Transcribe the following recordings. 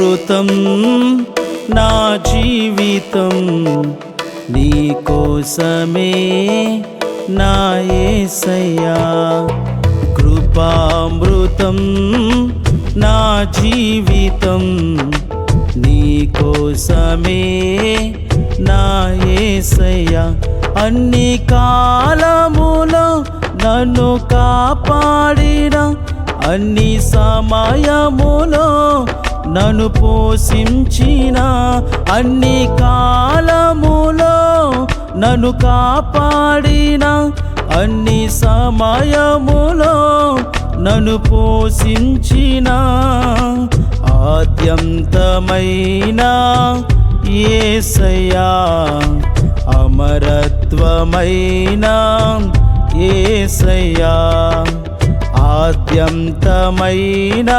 అమృతం నా జీవితం. నీ కోసమే నా యేసయ్యా కృపామృతం నా జీవితం. నీ కోసమే నా యేసయ్యా అన్ని కాలములో నన్ను కాపాడిన అన్ని సమయములో నన్ను పోషించిన అన్ని కాలములో నన్ను కాపాడిన అన్ని సమయములో నన్ను పోషించిన ఆద్యంతమైన ఏసయ్యా అమరత్వమైన ఏసయ్యా ఆద్యంతమైన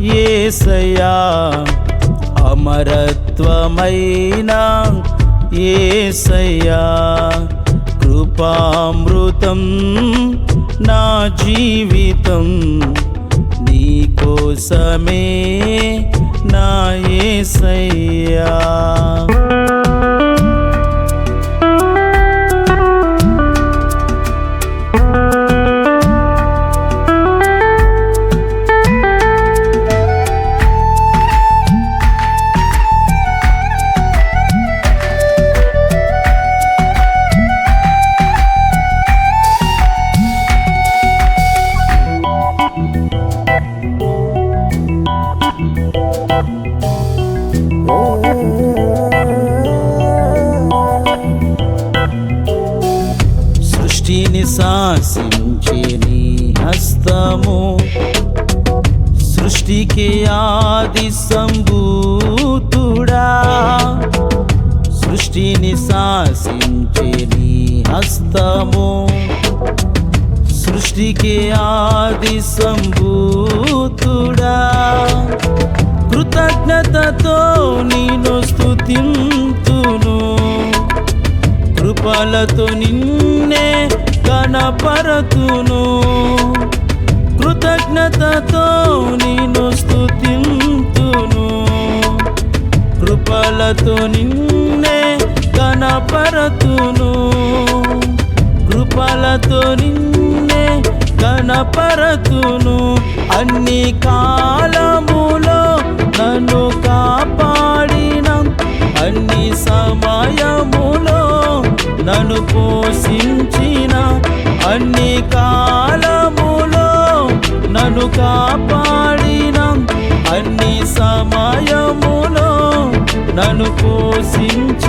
ఏసయ్యా అమరత్వమైన ఏసయ్యా కృపామృతం నా జీవితం నీకోసమే నా ఏసయ్యా. శాసించే నీ హస్తము సృష్టికి ఆది సంభూతుడా. సృష్టిని శాసించే నీ హస్తము సృష్టికి ఆది సంభూతుడా. కృతజ్ఞతతో నేను స్థుతింతును కృపలతో నిన్నే కనపరతును కృతజ్ఞతతో నేను స్థుతింతును కృపలతో నిన్నే కనపరతును కృపలతో నిన్నే కనపరతును అన్ని కాలములో నన్ను కాపాడిన అన్ని సమయములో నన్ను పోషించి కాపాడిన. అన్ని సమయములో నన్ను పోషించ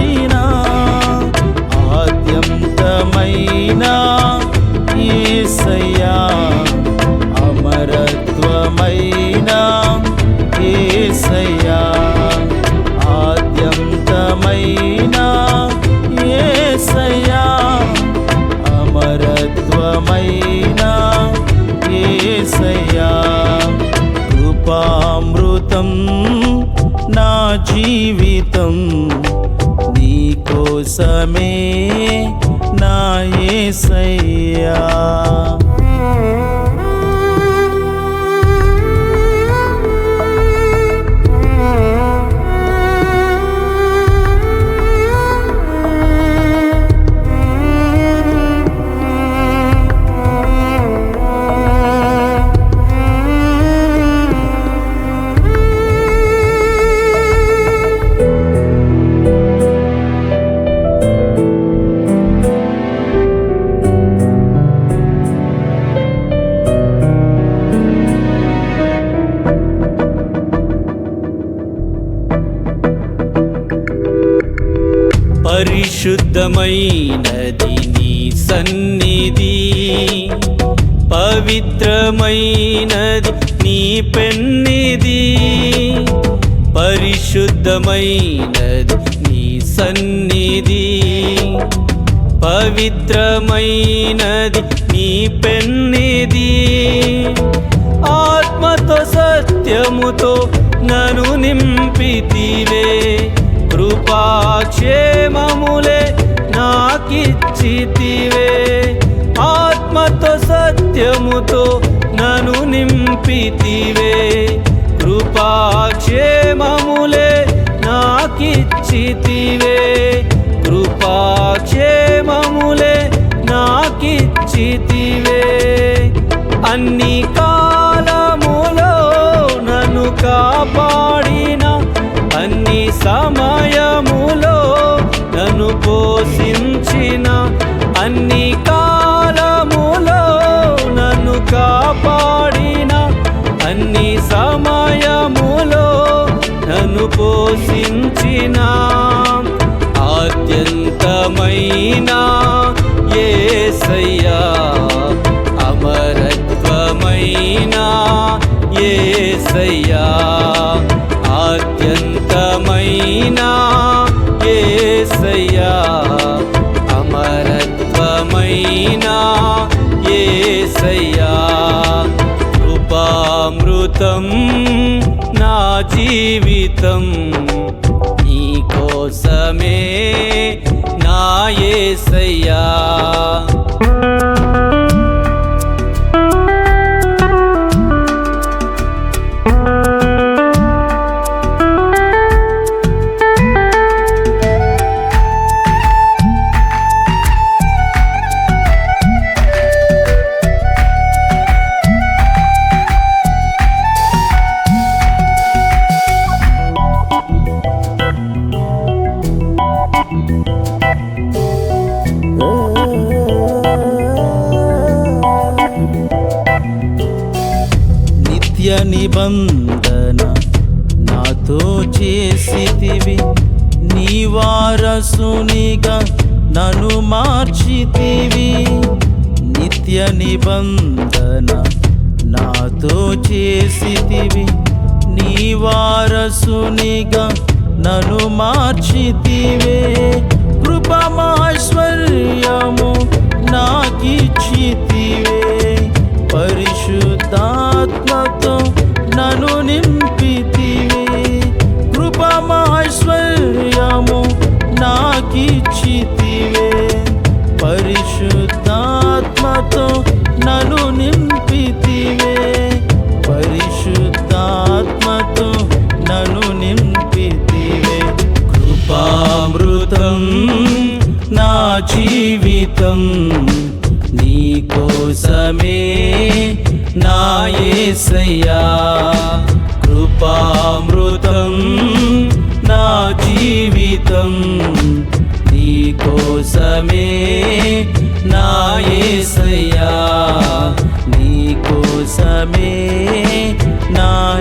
జీవితం నీ కోసమే నా ఏసయ్యా. పరిశుద్ధమైనది నీ సన్నిధి. పవిత్రమైనది నీ పెన్నిది పరిశుద్ధమైనది నీ సన్నిధి. పవిత్రమైనది నీ పెన్నిది ఆత్మతో సత్యముతో నను నింపితివే. కృపాక్షేమములే నాకిచ్చితివే. ఆత్మతో సత్యముతో నను నింపితివే. కృపాక్షేమములే నాకిచ్చితివే. కృపాక్షేమములే నాకిచ్చితివే. అన్నీ పోషించిన అన్ని కాలములో నన్ను కాపాడిన అన్ని సమయములో నన్ను పోషించిన ఆద్యంతమైన ఏసయ్యా అమరత్వమైన ఏసయ్యా. ఏసయ్యా కృపామృతం నా జీవితం. నీ కోసమే నా ఏసయ్యా. నిత్య నిబంధన నాతో చేసితివి. నీ వారసునిగా నన్ను మార్చితివి. నిత్య నిబంధన నాతో చేసితివి. నీ వారసునిగా నన్ను మార్చితివే. కృపమాశ్వర్యము నాకిచ్చితివే. పరిశుద్ధాత్మతో నింపితివే కృపమాశ్వర్యము నాకిచ్చితివే. పరిశుద్ధాత్మతో నను నింపితివే. పరిశుద్ధాత్మతో నను నింపితివే. కృపామృతం నా జీవితం నీకోసమే నా యేసయ్యా కృపామృతం నా జీవితం. నీ కోసమే నా ఏసయ్యా. నీ కోసమే నా